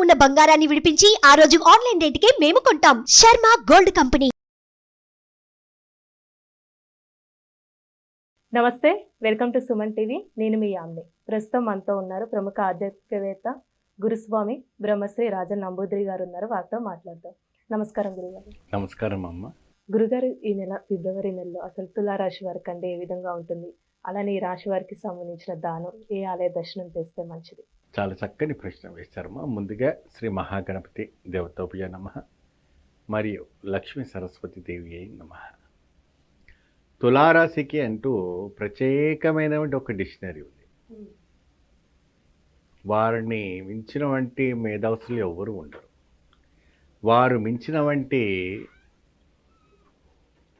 ఉన్న బంగారాన్ని విడిపించి ఆ రోజు ఆన్లైన్ రేటుకే మేము కొంటాం. Sharma gold company. నమస్తే వెల్కమ్ టు సుమన్ టీవీ. నేను మీ యామ్ని. ప్రస్తుతం మనతో ఉన్నారు ప్రముఖ ఆధ్యాత్మికవేత్త గురుస్వామి బ్రహ్మశ్రీ రాజన్ నంబూద్రి గారు ఉన్నారు. వారితో మాట్లాడదాం. నమస్కారం గురుగారు. నమస్కారం అమ్మ. గురుగారు ఈ నెల ఫిబ్రవరి నెలలో అసలు తులారాశి వారికి అంటే ఏ విధంగా ఉంటుంది? అలానే ఈ రాశి వారికి సంబంధించిన దానం ఏ ఆలయ దర్శనం చేస్తే మంచిది? చాలా చక్కని ప్రశ్న వేశారమ్మా. ముందుగా శ్రీ మహాగణపతి దేవతోపయ నమ. మరియు లక్ష్మీ సరస్వతి దేవి అయి నమ. తులారాశికి అంటూ ప్రత్యేకమైనటువంటి ఒక డిక్షనరీ ఉంది. వారిని మించిన వంటి మేధావులు ఎవరు ఉండరు. వారు మించిన వంటి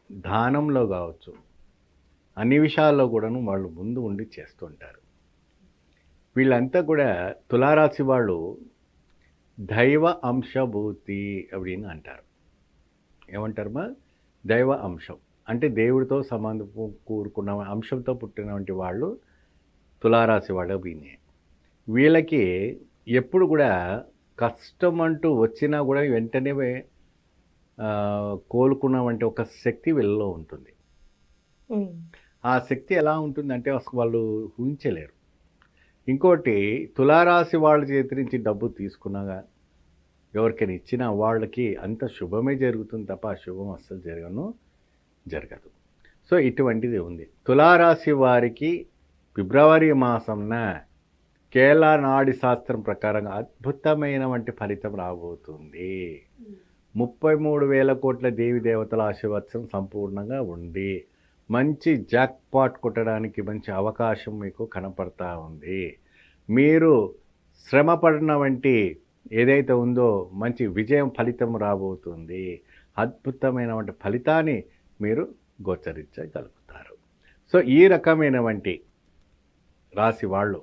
దానంలో కావచ్చు అన్ని విషయాల్లో కూడాను వాళ్ళు ముందు ఉండి చేస్తుంటారు వీళ్ళంతా కూడా తులారాశి వాళ్ళు దైవ అంశభూతి அப்படின்னு అంటారు ఏమంటారమ్మా దైవ అంశం అంటే దేవుడితో సంబంధం కూడుకున్న అంశంతో పుట్టినటువంటి వాళ్ళు తులారాశి వాళ్ళు వీనే వీళ్ళకి ఎప్పుడు కూడా కష్టం అంటూ వచ్చినా కూడా వెంటనే ఆ, కోలుకున్నామంటే ఒక శక్తి వీళ్ళలో ఉంటుంది. ఆ శక్తి ఎలా ఉంటుందంటే అసలు వాళ్ళు ఊహించలేరు. ఇంకోటి తులారాశి వాళ్ళ చేతి నుంచి డబ్బు తీసుకున్నాగా ఎవరికైనా ఇచ్చినా వాళ్ళకి అంత శుభమే జరుగుతుంది తప్ప అశుభం అస్సలు జరగను జరగదు. సో ఇటువంటిది ఉంది. తులారాశి వారికి ఫిబ్రవరి మాసంన కేరళ నాడి శాస్త్రం ప్రకారంగా అద్భుతమైన వంటి ఫలితం రాబోతుంది. ముప్పై మూడు వేల కోట్ల దేవి దేవతల ఆశీర్వచనం సంపూర్ణంగా ఉంది. మంచి జాక్ పాట్ కొట్టడానికి మంచి అవకాశం మీకు కనపడతా ఉంది. మీరు శ్రమ పడిన వంటి ఏదైతే ఉందో మంచి విజయం ఫలితం రాబోతుంది. అద్భుతమైన వంటి ఫలితాన్ని మీరు గోచరించగలుగుతారు. సో ఈ రకమైన వంటి రాశి వాళ్ళు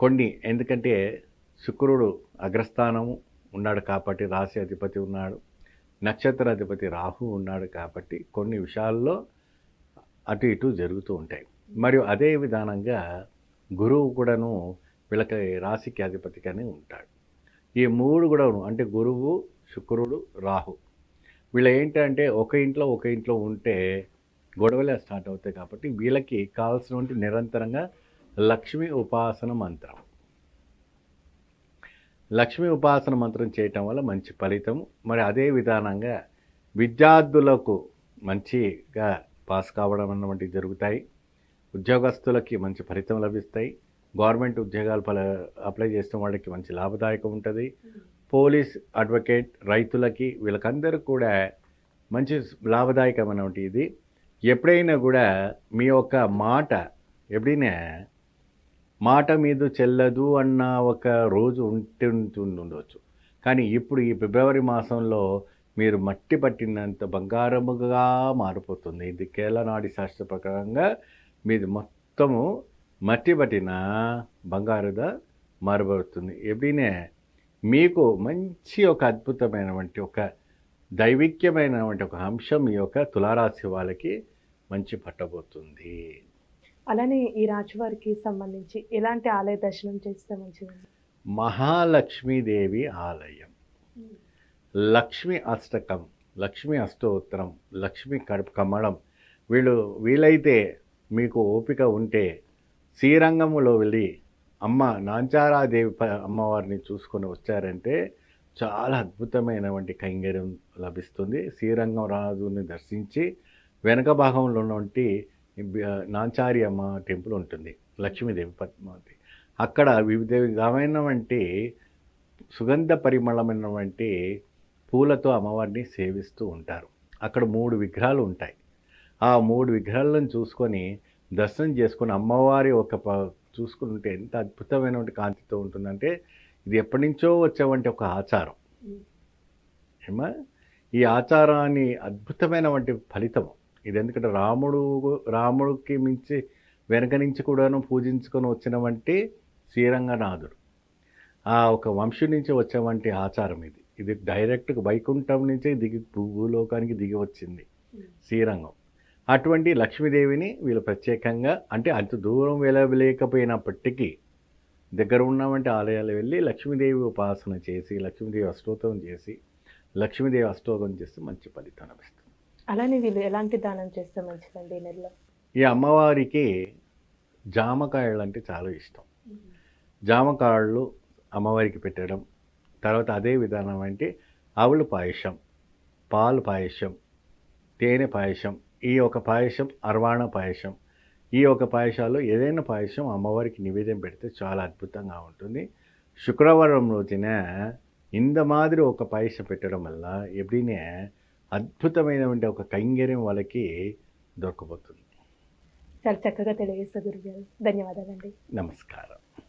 కొన్ని ఎందుకంటే శుక్రుడు అగ్రస్థానము ఉన్నాడు కాబట్టి రాశి అధిపతి ఉన్నాడు. నక్షత్ర అధిపతి రాహు ఉన్నాడు కాబట్టి కొన్ని విషయాల్లో అటు ఇటు జరుగుతూ ఉంటాయి. మరియు అదే విధానంగా గురువు కూడాను వీళ్ళకి రాశికి అధిపతిగానే ఉంటాడు. ఈ మూడు కూడాను అంటే గురువు శుక్రుడు రాహు. వీళ్ళు ఏంటంటే ఒక ఇంట్లో ఒక ఇంట్లో ఉంటే గొడవలే స్టార్ట్ అవుతాయి కాబట్టి వీళ్ళకి కావాల్సినటువంటి నిరంతరంగా లక్ష్మీ ఉపాసన మంత్రం. లక్ష్మీ ఉపాసన మంత్రం చేయటం వల్ల మంచి ఫలితం మరి అదే విధానంగా విద్యార్థులకు మంచిగా పాస్ కావడం అన్నటువంటివి జరుగుతాయి. ఉద్యోగస్తులకి మంచి ఫలితం లభిస్తాయి. గవర్నమెంట్ ఉద్యోగాలు పల అప్లై చేసిన వాళ్ళకి మంచి లాభదాయకం ఉంటుంది. పోలీస్ అడ్వకేట్ రైతులకి వీళ్ళకందరూ కూడా మంచి లాభదాయకమైనటువంటి ఇది ఎప్పుడైనా కూడా మీ యొక్క మాట ఎప్పుడైనా మాట మీద చెల్లదు అన్న ఒక రోజు ఉంటే ఉండవచ్చు కానీ ఇప్పుడు ఈ ఫిబ్రవరి మాసంలో మీరు మట్టి పట్టినంత బంగారముగా మారిపోతుంది. ఇది కేరళ శాస్త్ర ప్రకారంగా మీది మొత్తము మట్టి పట్టిన బంగారుగా మారబడుతుంది. ఎప్పుడైనా మీకు మంచి ఒక అద్భుతమైనటువంటి ఒక దైవిక్యమైనటువంటి ఒక అంశం ఈ యొక్క తులారాశి వాళ్ళకి మంచి పట్టబోతుంది. అలానే ఈ రాజువారికి సంబంధించి ఎలాంటి ఆలయ దర్శనం చేస్తే మంచిది మహాలక్ష్మీదేవి ఆలయం. లక్ష్మి అష్టకం లక్ష్మి అష్టోత్తరం లక్ష్మి కడుపు కమ్మడం వీళ్ళు వీలైతే మీకు ఓపిక ఉంటే శ్రీరంగంలో వెళ్ళి అమ్మ నాంచారాదేవి అమ్మవారిని చూసుకొని వచ్చారంటే చాలా అద్భుతమైనటువంటి కైంగర్యం లభిస్తుంది. శ్రీరంగం రాజుని దర్శించి వెనక భాగంలో ఉన్నటువంటి నాంచారి అమ్మ టెంపుల్ ఉంటుంది లక్ష్మీదేవి పద్మావతి. అక్కడ వివిధ విధమైనటువంటి సుగంధ పరిమళమైనటువంటి పూలతో అమ్మవారిని సేవిస్తూ ఉంటారు. అక్కడ మూడు విగ్రహాలు ఉంటాయి. ఆ మూడు విగ్రహాలను చూసుకొని దర్శనం చేసుకొని అమ్మవారి ఒక ప చూసుకుంటే ఎంత అద్భుతమైనటువంటి కాంతితో ఉంటుందంటే ఇది ఎప్పటి నుంచో వచ్చేవంటి ఒక ఆచారం. ఏమా? ఈ ఆచారాన్ని అద్భుతమైనటువంటి ఫలితం ఇది ఎందుకంటే రాముడు రాముడికి మించి వెనక నుంచి కూడాను పూజించుకొని వచ్చినవంటి శ్రీరంగనాథుడు. ఆ ఒక వంశం నుంచి వచ్చేవంటి ఆచారం ఇది. ఇది డైరెక్ట్గా వైకుంఠం నుంచే దిగి భూలోకానికి దిగి వచ్చింది శ్రీరంగం. అటువంటి లక్ష్మీదేవిని వీళ్ళు ప్రత్యేకంగా అంటే అంత దూరం వెళ్ళలేకపోయినప్పటికీ దగ్గర ఉన్నామంటే ఆలయాలు వెళ్ళి లక్ష్మీదేవి ఉపాసన చేసి లక్ష్మీదేవి అష్టోత్తరం చేసి లక్ష్మీదేవి అష్టోత్తరం చేస్తే మంచి ఫలితం లభిస్తుంది. అలానే వీళ్ళు ఎలాంటి దానం చేస్తే మంచిదండి ఈ నెలలో? ఈ అమ్మవారికి జామకాయలు అంటే చాలా ఇష్టం. జామకాయలు అమ్మవారికి పెట్టడం తర్వాత అదే విధానం అంటే ఆవుల పాయసం పాలు పాయసం తేనె పాయసం ఈ ఒక పాయసం అర్వాణ పాయసం. ఈ ఒక పాయసాలు ఏదైనా పాయసం అమ్మవారికి నివేదన పెడితే చాలా అద్భుతంగా ఉంటుంది. శుక్రవారం రోజున ఇంత మాదిరి ఒక పాయసం పెట్టడం వల్ల ఎప్పుడైనా అద్భుతమైనటువంటి ఒక కైంగర్యం వాళ్ళకి దొరకబోతుంది. చాలా చక్కగా తెలియజేస్తారు గురుగారు. ధన్యవాదాలండి. నమస్కారం.